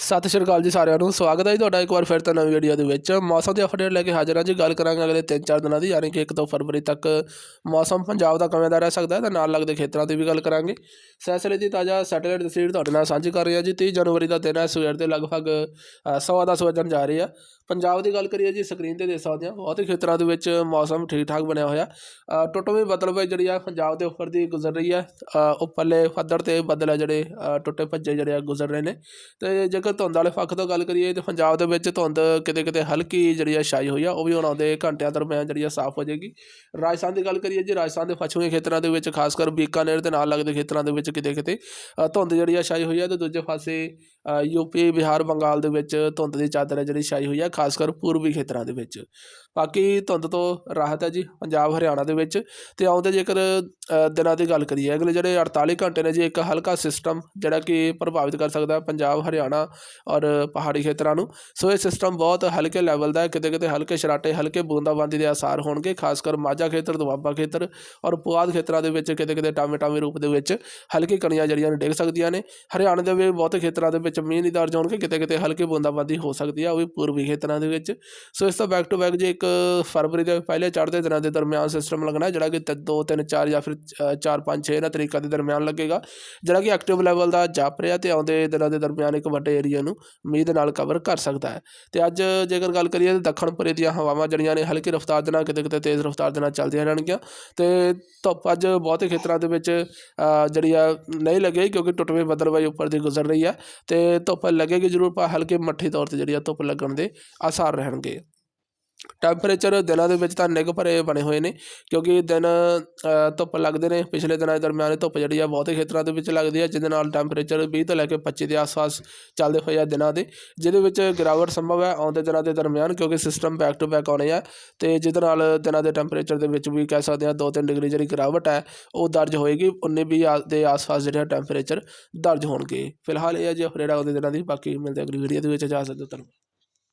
ਸਤਿ ਸ਼੍ਰੀ ਅਕਾਲ ਜੀ ਸਾਰਿਆਂ ਨੂੰ ਸਵਾਗਤ ਹੈ ਜੀ ਤੁਹਾਡਾ ਇੱਕ ਵਾਰ ਫਿਰ ਤੋਂ ਨਵੀਂ ਵੀਡੀਓ ਦੇ ਵਿੱਚ। ਮੌਸਮ ਦੀ ਅਪਡੇਟ ਲੈ ਕੇ ਹਾਜ਼ਰ ਹਾਂ ਜੀ ਗੱਲ ਕਰਾਂਗੇ ਅਗਲੇ 3-4 ਦਿਨਾਂ ਦੀ ਯਾਨੀ ਕਿ 1 ਤੋਂ ਫਰਵਰੀ ਤੱਕ ਮੌਸਮ ਪੰਜਾਬ ਦਾ ਕਿਵੇਂ ਦਾ ਰਹਿ ਸਕਦਾ ਹੈ ਤੇ ਨਾਲ ਲੱਗਦੇ ਖੇਤਰਾਂ ਦੀ ਵੀ ਗੱਲ ਕਰਾਂਗੇ। ਸੈਸਲੇ ਦੀ ਤਾਜ਼ਾ ਸੈਟੇਲਾਈਟ ਤਸਵੀਰ ਤੁਹਾਡੇ ਨਾਲ ਸਾਂਝੀ ਕਰ ਰਹੇ ਹਾਂ ਜੀ 30 ਜਨਵਰੀ ਦਾ ਦਿਨ ਹੈ ਸਵੇਰ ਦੇ ਲਗਭਗ ਅ, ਸਵਾ ਦਸ ਵਜਣ ਜਾ ਰਹੀ ਆ। ਪੰਜਾਬ ਦੀ ਗੱਲ ਕਰੀਏ ਜੀ ਸਕਰੀਨ ਤੇ ਦੇਖ ਸਕਦੇ ਹਾਂ ਬਹੁਤ ਹੀ ਖੇਤਰਾਂ ਦੇ ਵਿੱਚ ਮੌਸਮ ਠੀਕ ਠਾਕ ਬਣਿਆ ਹੋਇਆ। ਅ, ਟੁੱਟਵੀਂ ਬੱਦਲਬਾਈ ਜਿਹੜੀ ਆ ਪੰਜਾਬ ਦੇ ਉੱਪਰ ਦੀ ਗੁਜ਼ਰ ਰਹੀ ਹੈ। ਉੱਪਰਲੇ ਪੱਧਰ ਤੇ ਬੱਦਲ ਆ ਜਿਹੜੇ ਟੁੱਟੇ ਭੱਜੇ ਜਿਹੜੇ ਆ ਗੁਜ਼ਰ ਰਹੇ ਨੇ। ਤੇ ਜੇਕਰ ਧੁੰਦ ਵਾਲੇ ਪੱਖ ਤੋਂ ਗੱਲ ਕਰੀਏ ਤਾਂ ਪੰਜਾਬ ਦੇ ਵਿੱਚ ਧੁੰਦ ਕਿਤੇ ਕਿਤੇ ਹਲਕੀ ਜਿਹੜੀ ਆ ਛਾਈ ਹੋਈ ਆ ਉਹ ਵੀ ਹੁਣ ਆਉਂਦੇ ਘੰਟਿਆਂ ਦਰਮਿਆਨ ਜਿਹੜੀ ਆ ਸਾਫ਼ ਹੋ ਜਾਏਗੀ। ਰਾਜਸਥਾਨ ਦੀ ਗੱਲ ਕਰੀਏ ਜੀ ਰਾਜਸਥਾਨ ਦੇ ਪੱਛਮੀ ਖੇਤਰਾਂ ਦੇ ਵਿੱਚ ਖਾਸ ਕਰ ਬੀਕਾਨੇਰ ਦੇ ਨਾਲ ਲੱਗਦੇ ਖੇਤਰਾਂ ਦੇ ਵਿੱਚ ਕਿਤੇ ਕਿਤੇ ਧੁੰਦ ਜਿਹੜੀ ਆ ਛਾਈ ਹੋਈ ਆ ਤੇ ਦੂਜੇ ਪਾਸੇ ਅ, ਯੂਪੀ ਬਿਹਾਰ ਬੰਗਾਲ ਦੇ ਵਿੱਚ ਧੁੰਦ ਦੀ ਚਾਦਰ ਹੈ ਜਿਹੜੀ ਛਾਈ ਹੋਈ ਆ ਖਾਸ ਕਰ ਪੂਰਬੀ ਖੇਤਰਾਂ ਦੇ ਵਿੱਚ। ਬਾਕੀ ਧੁੰਦ ਤੋਂ ਰਾਹਤ ਹੈ ਜੀ ਪੰਜਾਬ ਹਰਿਆਣਾ ਦੇ ਵਿੱਚ ਤੇ ਆਉਂਦੇ ਜੇਕਰ ਦਿਨਾਂ ਦੀ ਗੱਲ ਕਰੀਏ ਅਗਲੇ ਜਿਹੜੇ 48 ਘੰਟੇ ਨੇ ਜੀ ਇੱਕ ਹਲਕਾ ਸਿਸਟਮ ਜਿਹੜਾ ਕਿ ਪ੍ਰਭਾਵਿਤ ਕਰ ਸਕਦਾ ਪੰਜਾਬ ਹਰਿਆਣਾ ਔਰ ਪਹਾੜੀ ਖੇਤਰਾਂ ਨੂੰ। ਸੋ ਇਹ ਸਿਸਟਮ ਬਹੁਤ ਹਲਕੇ ਲੈਵਲ ਦਾ ਹੈ। ਕਿਤੇ ਕਿਤੇ ਹਲਕੇ ਸ਼ਰਾਟੇ, ਹਲਕੇ ਬੂੰਦਾਬਾਂਦੀ ਦੇ ਆਸਾਰ ਹੋਣਗੇ, ਖਾਸ ਕਰ ਮਾਝਾ ਖੇਤਰ, ਦੁਆਬਾ ਖੇਤਰ ਔਰ ਪੁਆਧ ਖੇਤਰਾਂ ਦੇ ਵਿੱਚ ਕਿਤੇ ਕਿਤੇ ਟਾਵੇਂ ਟਾਵੇਂ ਰੂਪ ਦੇ ਵਿੱਚ ਹਲਕੀ ਕਣੀਆਂ ਜਿਹੜੀਆਂ ਨੇ ਡਿੱਗ ਸਕਦੀਆਂ ਨੇ। ਹਰਿਆਣਾ ਦੇ ਵੀ ਬਹੁਤੇ ਖੇਤਰਾਂ ਦੇ ਵਿੱਚ ਮੀਂਹ ਦੀ ਦਰਜ ਹੋਣਗੇ। ਕਿਤੇ ਕਿਤੇ ਹਲਕੀ ਬੂੰਦਾਬਾਂਦੀ ਹੋ ਸਕਦੀ ਹੈ ਉਹ ਵੀ ਪੂਰਬੀ ਖੇਤਰਾਂ ਦੇ ਵਿੱਚ। ਸੋ ਇਸ ਤੋਂ ਬੈਕ ਟੂ ਬੈਕ ਜੇ ਇੱਕ ਫਰਵਰੀ ਦੇ ਪਹਿਲੇ ਚੜ੍ਹਦੇ ਦਿਨਾਂ ਦੇ ਦਰਮਿਆਨ ਸਿਸਟਮ ਲੱਗਣਾ ਜਿਹੜਾ ਕਿ 2 3 4 ਜਾਂ ਫਿਰ 4 5 6 ਇਹਨਾਂ ਤਰੀਕਾਂ ਦੇ ਦਰਮਿਆਨ ਲੱਗੇਗਾ। ਜਿਹੜਾ ਕਿ ਐਕਟਿਵ ਲੈਵਲ ਦਾ ਜਾਪ ਰਿਹਾ ਤੇ ਆਉਂਦੇ ਦਿਨਾਂ ਦੇ ਦਰਮਿਆਨ ਇੱਕ ਵੱਡੇ ਏਰੀਆ ਨੂੰ ਮੀਂਹ ਦੇ ਨਾਲ ਕਵਰ ਕਰ ਸਕਦਾ ਹੈ। ਤੇ ਅੱਜ ਜੇਕਰ ਗੱਲ ਕਰੀਏ ਤਾਂ ਦੱਖਣ ਪੂਰੇ ਦੀਆਂ ਹਵਾਵਾਂ ਜਿਹੜੀਆਂ ਨੇ ਹਲਕੀ ਰਫ਼ਤਾਰ ਦੇ ਨਾਲ, ਕਿਤੇ ਕਿਤੇ ਤੇਜ਼ ਰਫ਼ਤਾਰ ਦੇ ਨਾਲ ਚੱਲਦੀਆਂ ਰਹਿਣਗੀਆਂ। ਤੇ ਧੁੱਪ ਅੱਜ ਬਹੁਤੇ ਖੇਤਰਾਂ ਦੇ ਵਿੱਚ ਜਿਹੜੀ ਆ, ਨਹੀਂ ਲੱਗੇ ਕਿਉਂਕਿ ਟੁੱਟਵੇਂ ਬੱਦਲਬਾਈ ਉੱਪਰ ਦੀ ਗੁਜ਼ਰ ਰਹੀ ਆ। ਤੇ ਧੁੱਪ ਲੱਗੇਗੀ ਜ਼ਰੂਰ, ਪਰ ਹਲਕੇ ਮੱਠੀ ਤੌਰ ਤੇ ਜਿਹੜੀ ਆ ਧੁੱਪ ਲੱਗਣ ਦੇ ਆਸਾਰ ਰਹਿਣਗੇ। ਟੈਂਪਰੇਚਰ ਦਿਨਾਂ ਦੇ ਵਿੱਚ ਤਾਂ ਨਿੱਘ ਭਰੇ ਬਣੇ ਹੋਏ ਨੇ, ਕਿਉਂਕਿ ਦਿਨ ਧੁੱਪ ਲੱਗਦੇ ਨੇ, ਪਿਛਲੇ ਦਿਨਾਂ ਦੇ ਦਰਮਿਆਨ ਧੁੱਪ ਜਿਹੜੀ ਆ ਬਹੁਤੇ ਖੇਤਰਾਂ ਦੇ ਵਿੱਚ ਲੱਗਦੀ ਹੈ ਜਿਹਦੇ ਨਾਲ ਟੈਂਪਰੇਚਰ 20 ਤੋਂ ਲੈ ਕੇ 25 ਦੇ ਆਸ-ਪਾਸ ਚੱਲਦੇ ਹੋਏ ਆ ਦਿਨਾਂ ਦੇ, ਜਿਹਦੇ ਵਿੱਚ ਗਿਰਾਵਟ ਸੰਭਵ ਹੈ ਆਉਂਦੇ ਦਿਨਾਂ ਦੇ ਦਰਮਿਆਨ, ਕਿਉਂਕਿ ਸਿਸਟਮ ਬੈਕ ਟੂ ਬੈਕ ਆਉਣੇ ਆ, ਤੇ ਜਿਹਦੇ ਨਾਲ ਦਿਨਾਂ ਦੇ ਟੈਂਪਰੇਚਰ ਦੇ ਵਿੱਚ ਵੀ ਕਹਿ ਸਕਦੇ ਹਾਂ 2-3 ਡਿਗਰੀ ਜਿਹੜੀ ਗਿਰਾਵਟ ਹੈ, ਉਹ ਦਰਜ ਹੋਏਗੀ 19-20 ਆ- ਦੇ ਆਸ-ਪਾਸ ਜਿਹੜਾ ਟੈਂਪਰੇਚਰ ਦਰਜ ਹੋਣਗੇ। ਫਿਲਹਾਲ ਇਹ ਹੈ ਜੀ ਅਫਰੇਡਾ ਆਉਂਦੇ ਦਿਨਾਂ ਦੀ, ਬਾਕੀ ਮਿਲਦੇ ਅਗਲੀ ਵੀਡੀਓ ਦੇ ਵਿੱਚ ਜਾ ਸਕਦੇ ਹੋ ਤੁਹਾਨੂੰ